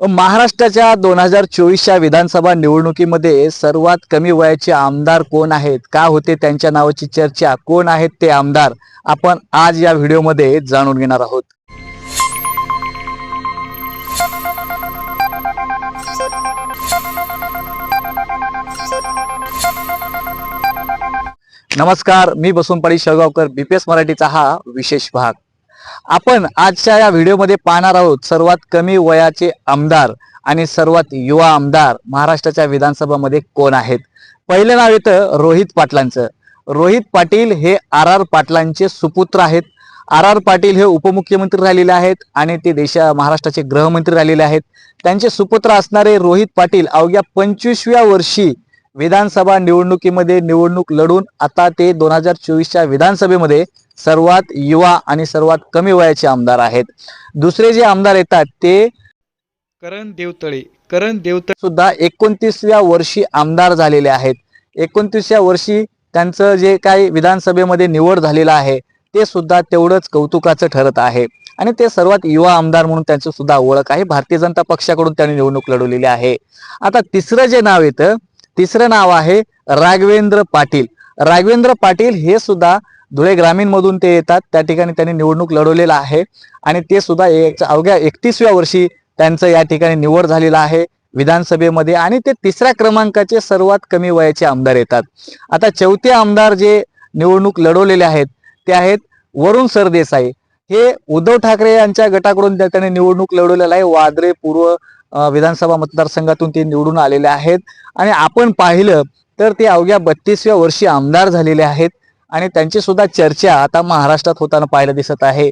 महाराष्ट्राच्या दोन हजार चोवीसच्या विधानसभा निवडणुकीमध्ये सर्वात कमी वयाचे आमदार कोण आहेत? का होते? त्यांच्या नावाची चर्चा. कोण आहेत ते आमदार? आपण आज या व्हिडिओमध्ये जाणून घेणार आहोत. नमस्कार. मी बसवंतपाडी शेळगावकर बीपीएस मराठीचा हा विशेष भाग. आपण आजच्या या व्हिडिओमध्ये पाहणार आहोत सर्वात कमी वयाचे आमदार आणि सर्वात युवा आमदार महाराष्ट्राच्या विधानसभामध्ये कोण आहेत? पहिलं नाव येतं रोहित पाटलांचं. रोहित पाटील हे आर आर पाटलांचे सुपुत्र आहेत. आर आर पाटील हे उपमुख्यमंत्री राहिलेले आहेत आणि ते देशा महाराष्ट्राचे गृहमंत्री राहिलेले आहेत. त्यांचे सुपुत्र असणारे रोहित पाटील अवघ्या पंचवीसव्या वर्षी विधानसभा निवडणुकीमध्ये निवडणूक लढून आता ते दोन हजार चोवीसच्या विधानसभेमध्ये सर्वात युवा आणि सर्वात कमी वयाचे आमदार आहेत. दुसरे जे आमदार येतात ते करण देवतळे. करण देवतळे सुद्धा एकोणतीसव्या वर्षी आमदार झालेले आहेत. एकोणतीसव्या वर्षी त्यांचं जे काही विधानसभेमध्ये निवड झालेलं आहे ते सुद्धा तेवढंच कौतुकाचं ठरत आहे. आणि ते सर्वात युवा आमदार म्हणून त्यांचं सुद्धा ओळख आहे. भारतीय जनता पक्षाकडून त्यांनी निवडणूक लढवलेली आहे. आता तिसरं जे नाव येतं तिसरं नाव आहे राघवेंद्र पाटील. राघवेंद्र पाटील हे सुद्धा धुळे ग्रामीण मधून ते येतात. त्या ठिकाणी त्यांनी निवडणूक लढवलेलं आहे आणि ते सुद्धा एक- अवघ्या एकतीसव्या वर्षी त्यांचं या ठिकाणी निवड झालेलं आहे विधानसभेमध्ये आणि ते तिसऱ्या क्रमांकाचे सर्वात कमी वयाचे आमदार येतात. आता चौथे आमदार जे निवडणूक लढवलेले आहेत ते आहेत वरुण सरदेसाई. हे उद्धव ठाकरे यांच्या गटाकडून त्यांनी निवडणूक लढवलेलं आहे. वादरे पूर्व विधानसभा मतदारसंघातून ते निवडून आलेले आहेत. आणि आपण पाहिलं तर ते अवघ्या बत्तीसव्या वर्षी आमदार झालेले आहेत. आणि त्यांची सुद्धा चर्चा आता महाराष्ट्रात होताना पाहायला दिसत आहे.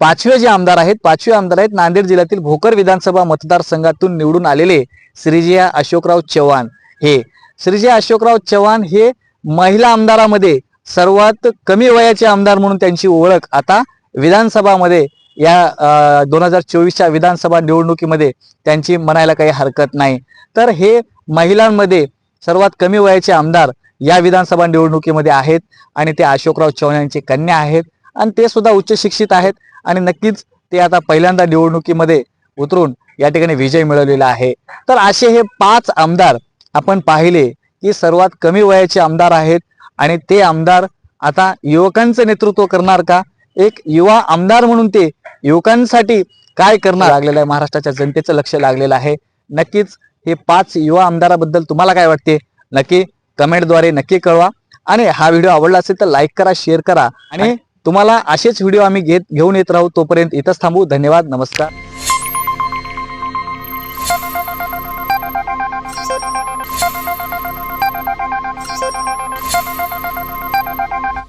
पाचवे जे आमदार आहेत पाचवे आमदार आहेत नांदेड जिल्ह्यातील भोकर विधानसभा मतदारसंघातून निवडून आलेले श्रीजया अशोकराव चव्हाण. हे श्रीजया अशोकराव चव्हाण हे महिला आमदारामध्ये सर्वात कमी वयाचे आमदार म्हणून त्यांची ओळख आता विधानसभामध्ये या दोन हजार चोवीसच्या विधानसभा निवडणुकीमध्ये त्यांची म्हणायला काही हरकत नाही. तर हे महिलांमध्ये सर्वात कमी वयाचे आमदार या विधानसभा निवडणुकीमध्ये आहेत आणि ते अशोकराव चव्हाण यांची कन्या आहेत आणि ते सुद्धा उच्च शिक्षित आहेत आणि नक्कीच ते आता पहिल्यांदा निवडणुकीमध्ये उतरून या ठिकाणी विजय मिळवलेला आहे. तर असे हे पाच आमदार आपण पाहिले की सर्वात कमी वयाचे आमदार आहेत आणि ते आमदार आता युवकांचं नेतृत्व करणार का? एक युवा आमदार म्हणून ते युवकांसाठी काय करणार लागलेलं आहे? महाराष्ट्राच्या जनतेचं लक्ष लागलेलं आहे. नक्कीच हे पाच युवा आमदाराबद्दल तुम्हाला काय वाटते? नक्की कमेंटद्वारे नक्की कळवा. आणि हा व्हिडिओ आवडला असेल तर लाईक करा शेअर करा. आणि तुम्हाला असेच व्हिडिओ आम्ही घेत घेऊन येत राहू. तोपर्यंत इथंच थांबू. धन्यवाद. नमस्कार.